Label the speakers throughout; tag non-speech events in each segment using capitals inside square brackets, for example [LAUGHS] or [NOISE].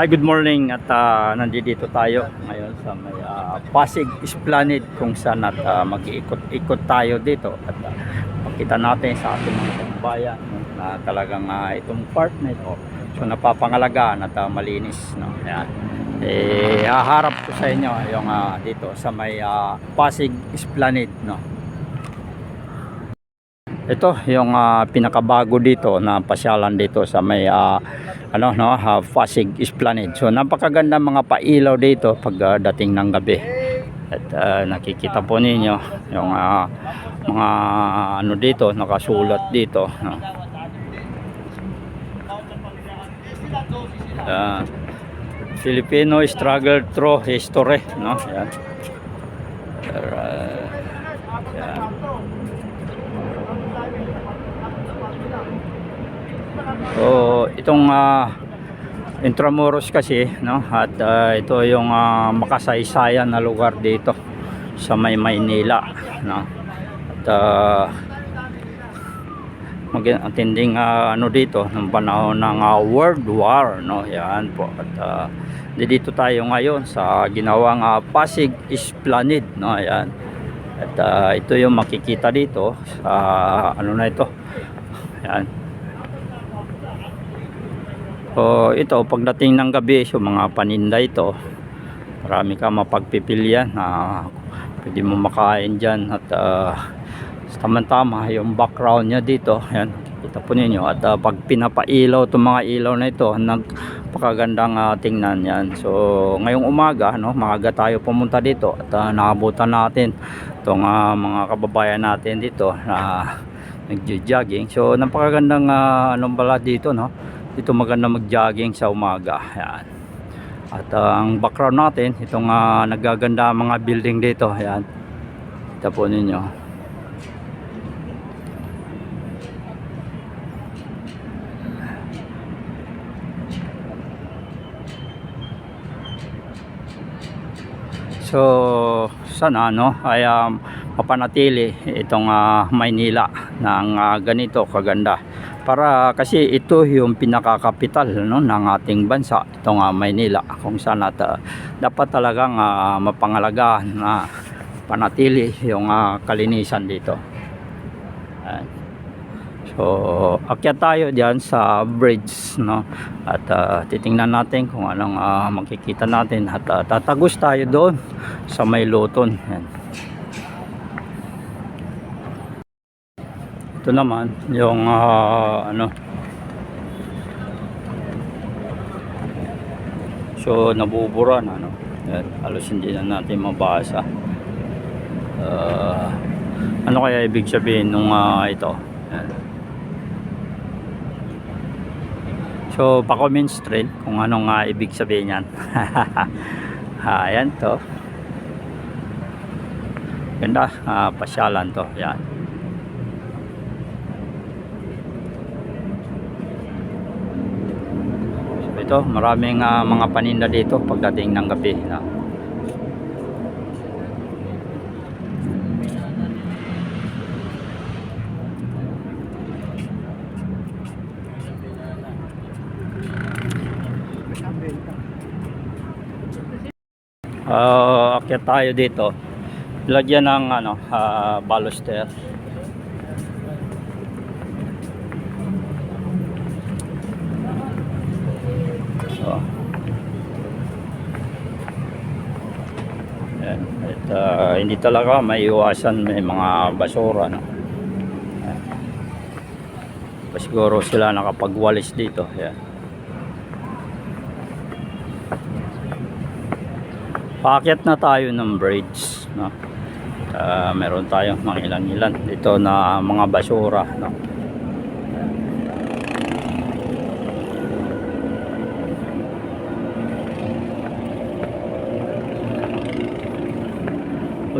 Speaker 1: Hi, good morning at uh, nandito tayo ngayon sa may ah, Pasig Esplanade kung saan at ah, mag-iikot-ikot tayo dito at uh, makita natin sa ating mga no, na talagang ah, itong part na ito so napapangalagaan at ah, malinis no. Ayan. Eh haharap ko sa inyo yung ah, dito sa may ah, Pasig Esplanade no. Ito yung ah, pinakabago dito na pasyalan dito sa may ah, ano no ah, Pasig Esplanade. So napakaganda mga pailaw dito pagdating ng gabi. At ah, nakikita po ninyo yung ah, mga ano dito nakasulat dito no. Ah, Filipino struggle through history no. Yan. Ah, yan. So, itong ah, Intramuros kasi, no? At ah, ito yung ah, makasaysayan na lugar dito sa may Maynila, no? At uh, magtinding ah, ano dito ng panahon ng ah, World War, no? Yan po. At ah, dito tayo ngayon sa ginawang ah, Pasig Esplanade, no? Yan. At ah, ito yung makikita dito sa ano na ito. Yan. So ito pagdating ng gabi so mga paninda ito. Marami ka mapagpipilian na pwede mo makain dyan at uh, tama-tama yung background niya dito. Yan kita po ninyo. At ah, pag pinapailaw itong mga ilaw na ito nagpakagandang uh, tingnan yan. So ngayong umaga no maaga tayo pumunta dito at uh, nakabutan natin itong ah, mga kababayan natin dito na nagjo-jogging. So napakagandang uh, anong bala dito no dito maganda mag-jogging sa umaga. Ayan. At uh, ang background natin, itong uh, nagaganda mga building dito. Ayan. Ito po ninyo. So, sana no, ay um, mapanatili itong ah, Maynila ng ah, ganito kaganda. Para kasi ito yung pinakakapital no ng ating bansa, itong ah, Maynila kung saan at, ah, dapat talagang ah, mapangalagaan na panatili yung ah, kalinisan dito. Ayan. So, akyat tayo diyan sa bridge, no? At ah, titingnan natin kung anong ah, makikita natin at ah, tatagos tayo doon sa may Luton. Yan. Ito naman yung ah, ano So, nabubura na, no? Yan, halos hindi na natin mabasa. Ah, ano kaya ibig sabihin nung ah, ito? Yan. So, pa-comment rin kung ano nga ibig sabihin yan. [LAUGHS] Ayan to. Ganda, ah, pasyalan to. Yan. So, ito, maraming ah, mga paninda dito pagdating ng gabi. No? Uh, akyat tayo dito. Lagyan ng ano, ah, baluster. So. Ah, hindi talaga may iwasan may mga basura no. Yan. Pa siguro sila nakapagwalis dito. Yan. Paakyat na tayo ng bridge, no? Ah, meron tayong mga ilan-ilan dito na mga basura, no?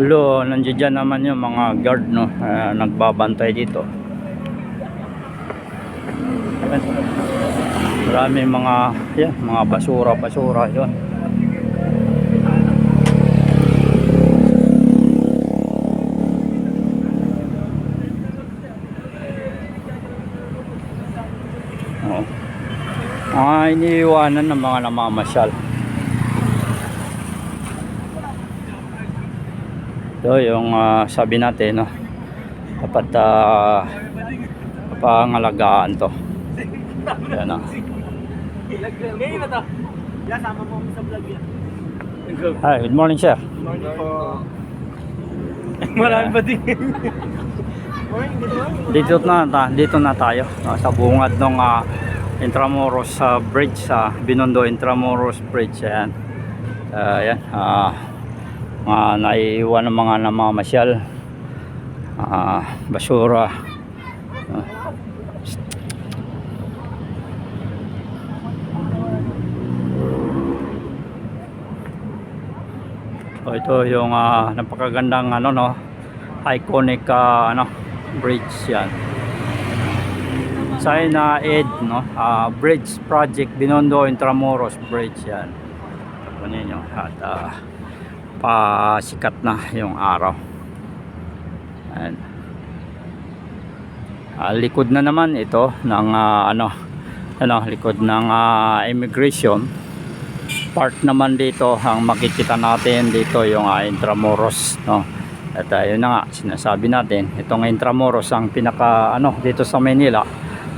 Speaker 1: Ulo, nandiyan dyan naman yung mga guard, no? ah, nagbabantay dito. Marami mga, yan, mga basura-basura yon. Mga iniiwanan ng mga namamasyal. Ito yung ah, sabi natin, no? Dapat uh, pangalagaan to. Yan ah.
Speaker 2: Na to. Yan, vlog yan.
Speaker 1: Hi, good morning sir.
Speaker 2: Morning po. Marami pa din. Good.
Speaker 1: Dito na ta- dito na tayo no, sa bungad ng ah, Intramuros sa bridge sa Binondo Intramuros Bridge ayan. Ah, ayan. ah mga naiiwan ng mga namamasyal. Ah, basura. Ah. So ito yung ah, napakagandang ano no iconic ah, ano bridge yan. China Ed no ah, Bridge Project Binondo Intramuros Bridge yan. Ano ninyo at ah, pasikat na yung araw. Ayan. Ah, likod na naman ito ng ah, ano ano likod ng ah, immigration part naman dito ang makikita natin dito yung uh, Intramuros no at uh, yun na nga sinasabi natin itong Intramuros ang pinaka ano dito sa Manila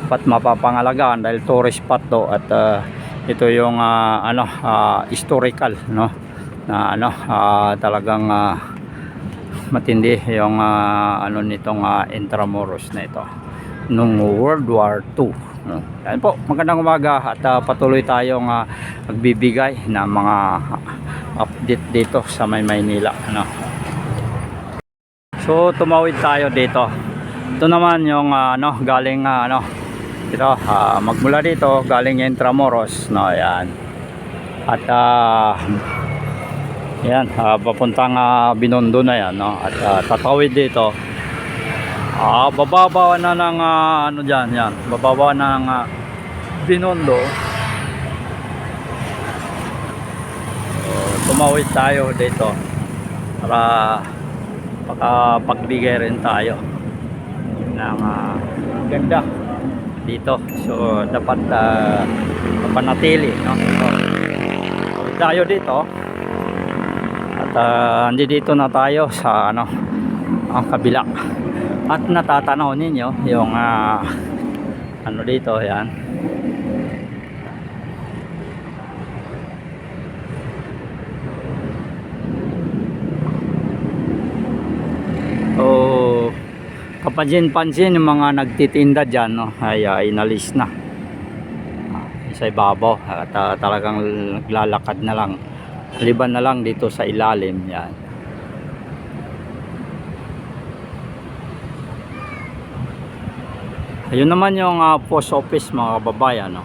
Speaker 1: pat mapapangalagaan dahil tourist spot to at uh, ito yung uh, ano uh, historical no na ano uh, talagang uh, matindi yung uh, ano nitong uh, Intramuros na ito nung World War II no? Yan po, magandang umaga at uh, patuloy tayong uh, magbibigay ng mga update dito sa may Maynila ano. So tumawid tayo dito. Ito naman yung uh, ano galing uh, ano ito uh, magmula dito galing Intramuros no yan. At uh, yan uh, papuntang uh, Binondo na yan no at uh, tatawid dito Ah, bababa na ng ah, ano diyan, yan. Bababa na ng ah, Binondo. So, tumawid tayo dito para makapagbigay rin tayo ng ah, ganda dito. So, dapat uh, mapanatili, no? So, tayo dito. Uh, dito na tayo sa ano, ang kabila. At natatanaw ninyo yung ah, ano dito yan. So kapansin-pansin yung mga nagtitinda dyan no, ay ah, inalis na. Ah, sa ibabaw. At ah, talagang naglalakad na lang liban na lang dito sa ilalim yan Ayun naman yung ah, post office mga kababayan no.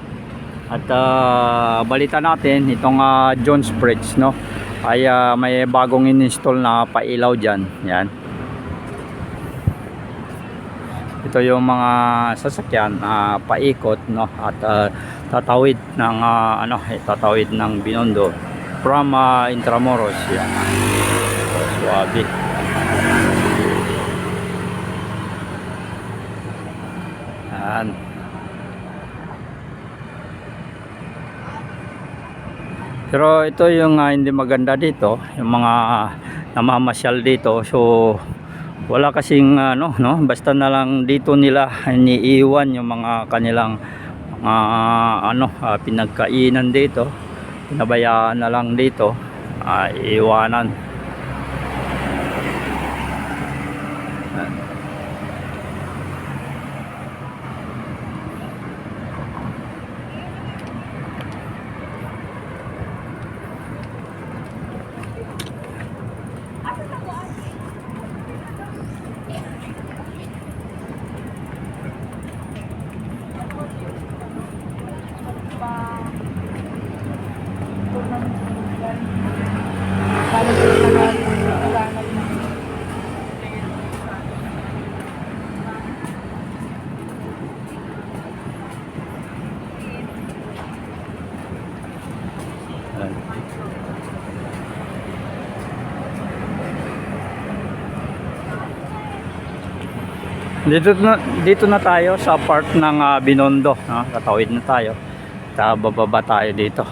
Speaker 1: At ah, balita natin itong ah, Jones Bridge no ay ah, may bagong in-install na pailaw diyan. Yan. Ito yung mga sasakyan na paikot no at ah, tatawid ng ah, ano eh, tatawid ng Binondo from ah, Intramuros yan. So, suwabe. Yan. Pero ito yung ah, hindi maganda dito, yung mga namamasyal dito. So wala kasing ano, no, basta na lang dito nila iniiwan yung mga kanilang mga ano, ah, pinagkainan dito. Pinabayaan na lang dito, ah, iiwanan. Dito na, dito na tayo sa part ng ah, Binondo, no? Tatawid na tayo. uh, bababa tayo dito.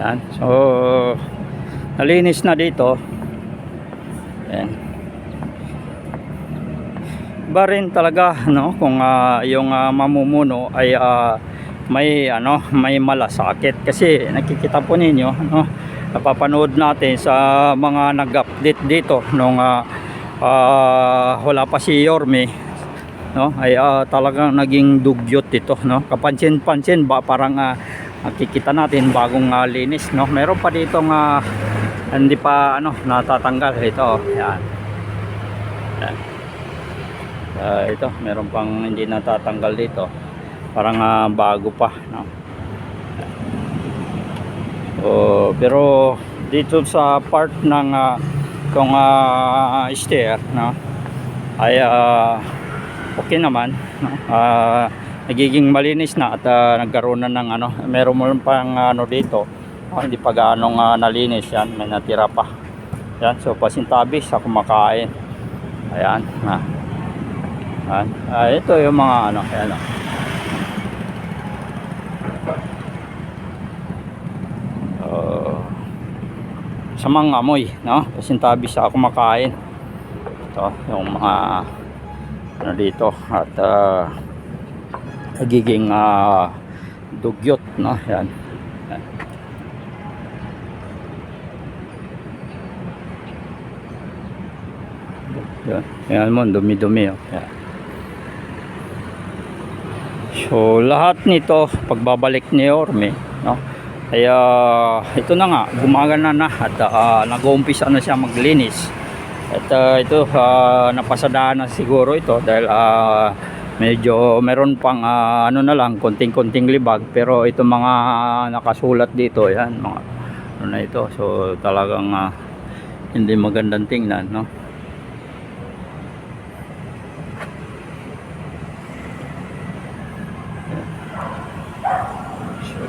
Speaker 1: Yan. So, nalinis na dito. Yan. Iba rin talaga no kung ah, yung ah, mamumuno ay ah, may ano may malasakit. Kasi nakikita po ninyo no napapanood natin sa mga nag-update dito nung ah, ah, wala pa si Yorme no? Ay ah, talagang naging dugyot ito no? Kapansin-pansin ba parang ah, nakikita natin bagong ah, linis no? Meron pa dito nga hindi pa ano natatanggal. Ito yan. Yan. Ah, ito meron pang hindi natatanggal dito parang ah, bago pa no oh, pero dito sa part ng uh, kung ah, stair no ay ah, okay naman no? Ah, nagiging malinis na at ah, nagkaroon na ng ano meron mo pang ano dito ah, hindi pa gaano nga nalinis yan may natira pa yan so pasintabi sa kumakain ayan na Ayan. Ah, ito yung mga ano, ayan oh. Sa mga amoy, no? Pasintabi sa kumakain. Ito, yung mga ano dito at ah, nagiging ah, dugyot, no? Yan. Yan, yan mo, dumi-dumi. Oh. Yan. So lahat nito pagbabalik ni Orme, no? Kaya ito na nga, gumagana na at ah, nag-uumpisa na siya maglinis. At ah, ito ah, napasadaan na siguro ito dahil ah, medyo meron pang ah, ano na lang konting-konting libag pero ito mga nakasulat dito, yan mga ano na ito. So talagang ah, hindi magandang tingnan, no?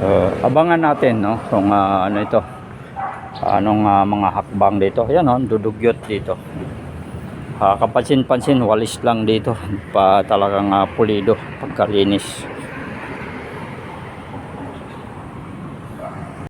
Speaker 1: So, abangan natin no kung ah, ano ito. Anong ah, mga hakbang dito. Yan oh, dudugyot dito. Ah, kapansin-pansin walis lang dito pa talagang ah, pulido pagkalinis.